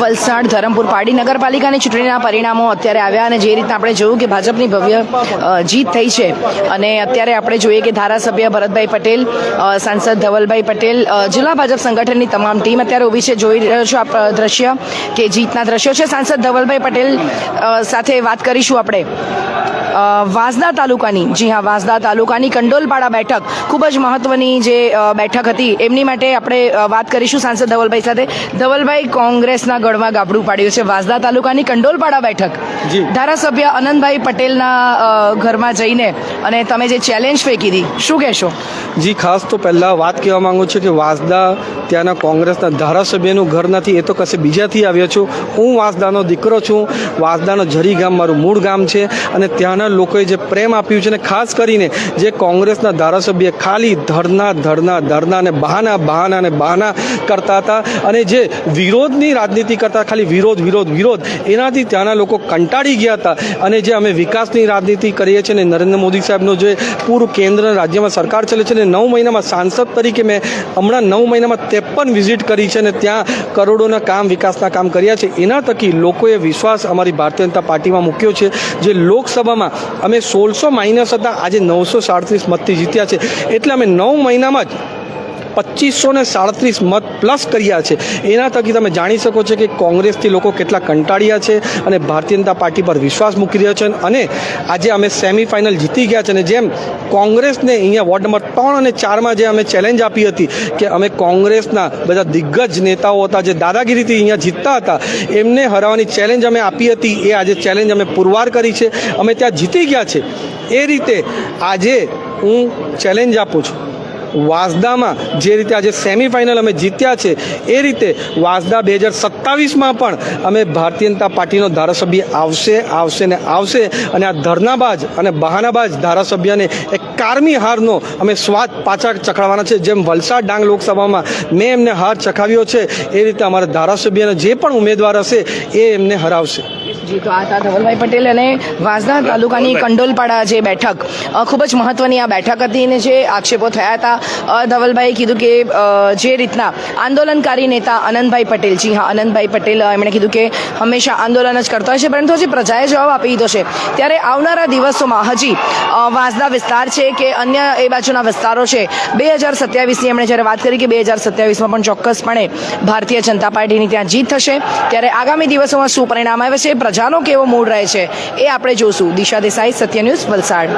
વલસાડ, ધરમપુર, પાડી નગરપાલિકાની ચૂંટણીના પરિણામો અત્યારે આવ્યા અને જે રીતના આપણે જોયું કે ભાજપની ભવ્ય જીત થઈ છે અને અત્યારે આપણે જોઈએ કે ધારાસભ્ય ભરતભાઈ પટેલ સાંસદ ધવલભાઈ પટેલ જિલ્લા ભાજપ સંગઠનની તમામ ટીમ અત્યારે ઊભી છે. જોઈ રહ્યો છો આ દ્રશ્ય કે જીતના દ્રશ્યો છે. સાંસદ ધવલભાઈ પટેલ સાથે વાત કરીશું આપણે. વાંસદા તાલુકાની જી હા વાંસદા તાલુકાની કંડોલપાડા બેઠક ખૂબ જ મહત્વની જે બેઠક હતી. એમની માટે આપણે વાત કરીશું સાંસદ ધવલભાઈ સાથે. ધવલભાઈ કોંગ્રેસના ગળમાં ગાબડું પાડ્યું છે. વાંસદા તાલુકાની કંડોલપાડા બેઠક. જી. ધારાસભ્ય અનંતભાઈ પટેલના ઘરમાં જઈને અને તમે જે ચેલેન્જ ફેંકી હતી શું કહેશો? જી ખાસ તો પહેલાં વાત કહેવા માંગુ છું કે વાંસદા ત્યાંના કોંગ્રેસના ધારાસભ્યનું ઘર નથી એ તો કશે બીજાથી આવ્યો છું. હું વાંસદાનો દીકરો છું. વાંસદાનો ઝરી ગામ મારું મૂળ ગામ છે અને ત્યાંના લોકોએ જે પ્રેમ આપ્યું છે ને ખાસ કરીને જે કોંગ્રેસના ધારાસભ્ય ખાલી ધરના ધરના ધરના અને બહાના બહાના અને બહાના કરતા હતા અને જે વિરોધની રાજનીતિ કરતા ખાલી વિરોધ વિરોધ વિરોધ, એનાથી ત્યાંના લોકો કંટાળી ગયા હતા. અને જે અમે વિકાસની રાજનીતિ કરીએ છીએ ને નરેન્દ્ર મોદી સાહેબનો જે પૂરું કેન્દ્ર રાજ્યમાં સરકાર ચલે છે ને નવ મહિનામાં સાંસદ તરીકે મેં હમણાં નવ મહિનામાં ત્રેપન વિઝિટ કરી છે અને ત્યાં કરોડોના કામ, વિકાસના કામ કર્યા છે. એના થકી લોકોએ વિશ્વાસ અમારી ભારતીય જનતા પાર્ટીમાં મૂક્યો છે. જે લોકસભામાં અમે સોળસો માઇનસ હતા. આજે નવસો સાડત્રીસ મતથી જીત્યા છે. એટલે અમે નવ મહિનામાં જ પચીસો ને સાડત્રીસ મત પ્લસ કર્યા છે. એના થકી તમે જાણી શકો છો કે કોંગ્રેસથી લોકો કેટલા કંટાળ્યા છે અને ભારતીય જનતા પાર્ટી પર વિશ્વાસ મૂકી રહ્યા છે અને આજે અમે સેમિફાઇનલ જીતી ગયા છે અને જેમ કોંગ્રેસને અહીંયા વોર્ડ નંબર ત્રણ અને ચારમાં જે અમે ચેલેન્જ આપી હતી કે અમે કોંગ્રેસના બધા દિગ્ગજ નેતાઓ હતા જે દાદાગીરીથી અહીંયા જીતતા હતા, એમને હરાવવાની ચેલેન્જ અમે આપી હતી. એ આજે ચેલેન્જ અમે પુરવાર કરી છે. અમે ત્યાં જીતી ગયા છે. એ રીતે આજે હું ચેલેન્જ આપું છું. વાસદામાં જે રીતે આજે સેમિફાઇનલ અમે જીત્યા છે એ રીતે વાસદા બે હજાર સત્તાવીસમાં પણ અમે ભારતીય જનતા પાર્ટીનો ધારાસભ્ય આવશે આવશે ને આવશે અને આ ધરનાબાજ અને બહાનાબાજ ધારાસભ્યને એક કારમી હારનો અમે સ્વાદ પાછા ચખાડવાના છે. જેમ વલસાડ ડાંગ લોકસભામાં મેં એમને હાર ચખાવ્યો છે એ રીતે અમારા ધારાસભ્યના જે પણ ઉમેદવાર હશે એ એમને હરાવશે. જી તો આ હતા ધવલભાઈ પટેલ અને વાંસદા તાલુકાની કંડોલપાડા જે બેઠક. ખૂબ જ મહત્વની આ બેઠક હતી અને જે આક્ષેપો થયા હતા ધવલભાઈએ કીધું કે જે રીતના આંદોલનકારી નેતા આનંદભાઈ પટેલ, જી હા, આનંદભાઈ પટેલ એમણે કીધું કે હંમેશા આંદોલન જ કરતા છે પરંતુ હજી પ્રજાએ જવાબ આપી દીધો છે. ત્યારે આવનારા દિવસોમાં હજી વાંસદા વિસ્તાર છે કે અન્ય એ બાજુના વિસ્તારો છે, બે હજાર સત્યાવીસની એમણે જ્યારે વાત કરી કે બે હજાર સત્યાવીસમાં પણ ચોક્કસપણે ભારતીય જનતા પાર્ટીની ત્યાં જીત થશે, ત્યારે આગામી દિવસોમાં શું પરિણામ આવે છે, પ્રજાનો કેવો મૂડ રહે છે, એ આપણે જોશું. દિશા દેસાઈ, સત્ય ન્યૂઝ વલસાડ.